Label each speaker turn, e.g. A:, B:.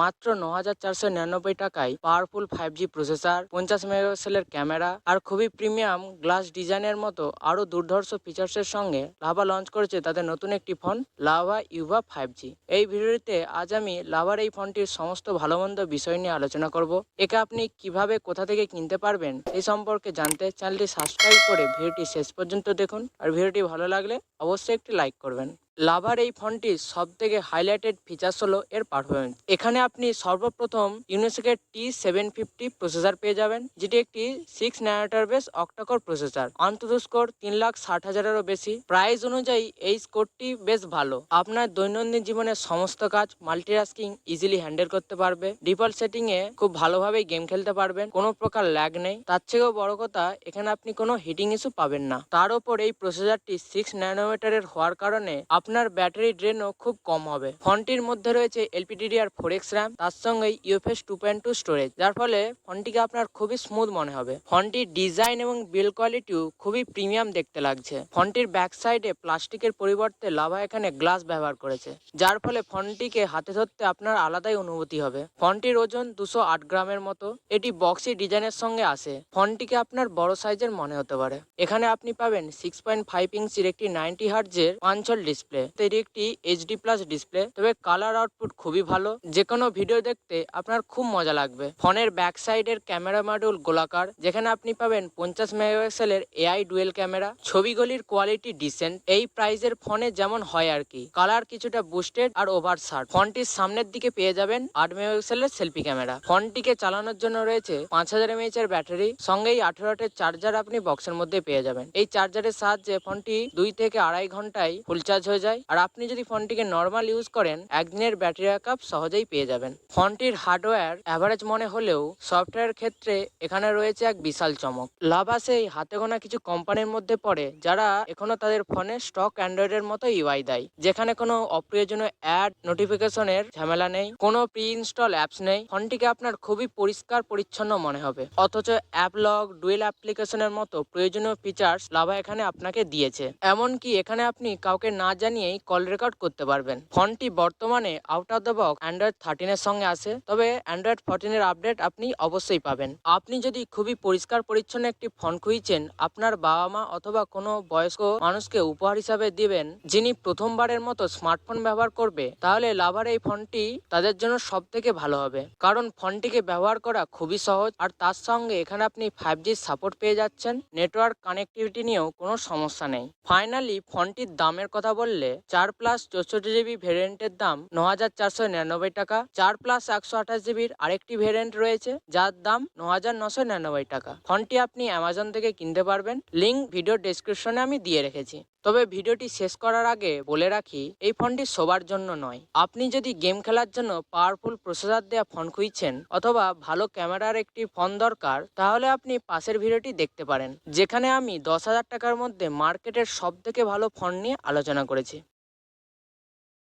A: মাত্র ন হাজার চারশো নিরানব্বই টাকায় পাওয়ারফুল ফাইভ জি প্রসেসর, পঞ্চাশ মেগাপিক্সেলের ক্যামেরা আর খুবই প্রিমিয়াম গ্লাস ডিজাইনের মতো আরও দুর্ধর্ষ ফিচার্সের সঙ্গে লাভা লঞ্চ করেছে তাদের নতুন একটি phone, Lava Yuva five G. এই ভিডিওতে আজ আমি লাভার এই ফোনটির সমস্ত ভালো মন্দ বিষয় নিয়ে আলোচনা করব। একে আপনি কীভাবে কোথা থেকে কিনতে পারবেন এই সম্পর্কে জানতে চ্যানেলটি সাবস্ক্রাইব করে ভিডিওটি শেষ পর্যন্ত দেখুন। আর ভিডিওটি ভালো লাগলে অবশ্যই একটি লাইক করবেন। লাভার এই ফোনটির সব থেকে হাইলাইটেড ফিচার্স হলো এর পারফরমেন্স এখানে আপনি সর্বপ্রথম ইউনিসেকের টি সেভেন ফিফটি প্রসেসর পেয়ে যাবেন, যেটি একটি সিক্স ন্যানোটার বেস অক্টাকর প্রসেসর অন্তত স্কোর তিন লাখ ষাট হাজারেরও বেশি। প্রাইস অনুযায়ী এই স্কোরটি বেশ ভালো। আপনার দৈনন্দিন জীবনের সমস্ত কাজ মাল্টিটাস্কিং ইজিলি হ্যান্ডেল করতে পারবে। ডিফল্ট সেটিং এ খুব ভালোভাবেই গেম খেলতে পারবেন। কোনো প্রকার ল্যাগ নেই। তার থেকেও বড় কথা, এখানে আপনি কোনো হিটিং ইস্যু পাবেন না। তার উপর এই প্রসেসরটি সিক্স ন্যানোমিটারের হওয়ার কারণে আপনার ব্যাটারি ড্রেনও খুব কম হবে। ফোনটির মধ্যে রয়েছে এলপিডিডিআর ফোর এক্স র্যাম, তার সঙ্গে UFS two point two storage, যার ফলে ফোনটিকে আপনার খুবই স্মুথ মনে হবে। ফোনটির ডিজাইন এবং বিল্ড কোয়ালিটিও খুবই প্রিমিয়াম দেখতে লাগছে। ফোনটির ব্যাক সাইডে প্লাস্টিকের পরিবর্তে লাভা এখানে গ্লাস ব্যবহার করেছে, যার ফলে ফোনটিকে হাতে ধরতে আপনার আলাদাই অনুভূতি হবে। ফোনটির ওজন দুশো আট গ্রামের মতো, এটি বক্সি ডিজাইনের সঙ্গে আসে। ফোনটিকে আপনার বড় সাইজের মনে হতে পারে। এখানে আপনি পাবেন সিক্স পয়েন্ট ফাইভ ইঞ্চির একটি নাইনটি হার্জের পাঞ্চল ডিসপ্লে এটি একটি এইচডি প্লাস ডিসপ্লে তবে কালার আউটপুট খুবই ভালো। যে কোনো ভিডিও দেখতে আপনার খুব মজা লাগবে। ফোনের ব্যাক সাইডের ক্যামেরা মডিউল গোলাকার, যেখানে আপনি পাবেন পঞ্চাশ মেগাপিক্সেলের এআই ডুয়েল ক্যামেরা ছবিগুলির কোয়ালিটি ডিসেন্ট এই প্রাইজের ফোনে যেমন হয় আর কি। কালার কিছুটা বুস্টেড আর ওভার শার্ট ফোনটির সামনের দিকে পেয়ে যাবেন আট মেগাপিক্সেলের সেলফি ক্যামেরা ফোনটিকে চালানোর জন্য রয়েছে পাঁচ হাজার এমএইচ এর ব্যাটারি সঙ্গেই আঠেরো চার্জার আপনি বক্সের মধ্যে পেয়ে যাবেন। এই চার্জারের সাহায্যে ফোনটি দুই থেকে আড়াই ঘন্টায় ফুল চার্জ হয়ে যায়। আর আপনি যদি ফোনটিকে নর্মাল ইউজ করেন, একদিনের ব্যাটারি ব্যাকআপ সহজেই পেয়ে যাবেন। ফোনটির হার্ডওয়্যার অ্যাভারেজ মনে হলেও সফটওয়্যার ক্ষেত্রে এখানে রয়েছে এক বিশাল চমক। লাভা সেই হাতে গোনা কিছু কোম্পানির মধ্যে পড়ে, যারা এখনও তাদের ফোনে স্টক অ্যান্ড্রয়েডের মতো ইউআই দেয়। যেখানে কোনো অপ্রয়োজনীয় অ্যাড নোটিফিকেশনের ঝামেলা নেই, কোনো প্রি ইনস্টল অ্যাপস নেই। ফোনটিকে আপনার খুবই পরিষ্কার, পরিচ্ছন্ন মনে হবে। অথচ অ্যাপ লগ ডুয়েল অ্যাপ্লিকেশনের মতো প্রয়োজনীয় ফিচার্স লাভা এখানে আপনাকে দিয়েছে। এমনকি এখানে আপনি কাউকে না জানিয়েই কল রেকর্ড করতে পারবেন। ফোনটি বর্তমানে out of the box Android থার্টিনের সঙ্গে আসে তবে অ্যান্ড্রয়েড ফোরটিনের আপডেট আপনি অবশ্যই পাবেন। আপনি যদি খুবই পরিষ্কার পরিচ্ছন্ন একটি ফোন খুঁজছেন, আপনার বাবা মা অথবা কোনো বয়স্ক মানুষকে উপহার হিসাবে দিবেন, যিনি প্রথমবারের মতো স্মার্টফোন ব্যবহার করবে, তাহলে লাভার এই ফোনটি তাদের জন্য সব থেকে ভালো হবে। কারণ ফোনটিকে ব্যবহার করা খুবই সহজ, আর তার সঙ্গে এখানে আপনি ফাইভ জি সাপোর্ট পেয়ে যাচ্ছেন। নেটওয়ার্ক কানেক্টিভিটি নিয়েও কোনো সমস্যা নেই। ফাইনালি ফোনটির দামের কথা বললে চার প্লাস চৌষট্টি জিবি ভেরিয়েন্টের দাম ন হাজার চারশো নিরানব্বই টাকা, চার প্লাস একশো আঠাশ জিবির আরেকটি ভেরিয়েন্ট রয়েছে, যার দাম ন হাজার নশো নিরানব্বই টাকা। ফোনটি আপনি অ্যামাজন থেকে কিনতে পারবেন লিঙ্ক ভিডিও ডেসক্রিপশনে আমি দিয়ে রেখেছি। তবে ভিডিওটি শেষ করার আগে বলে রাখি, এই ফোনটি সবার জন্য নয়। আপনি যদি গেম খেলার জন্য পাওয়ারফুল প্রসেসর দেওয়া ফোন খুঁজছেন অথবা ভালো ক্যামেরার একটি ফোন দরকার, তাহলে আপনি পাশের ভিডিওটি দেখতে পারেন, যেখানে আমি দশ হাজার টাকার মধ্যে মার্কেটের সব থেকে ভালো ফোন নিয়ে আলোচনা করেছি।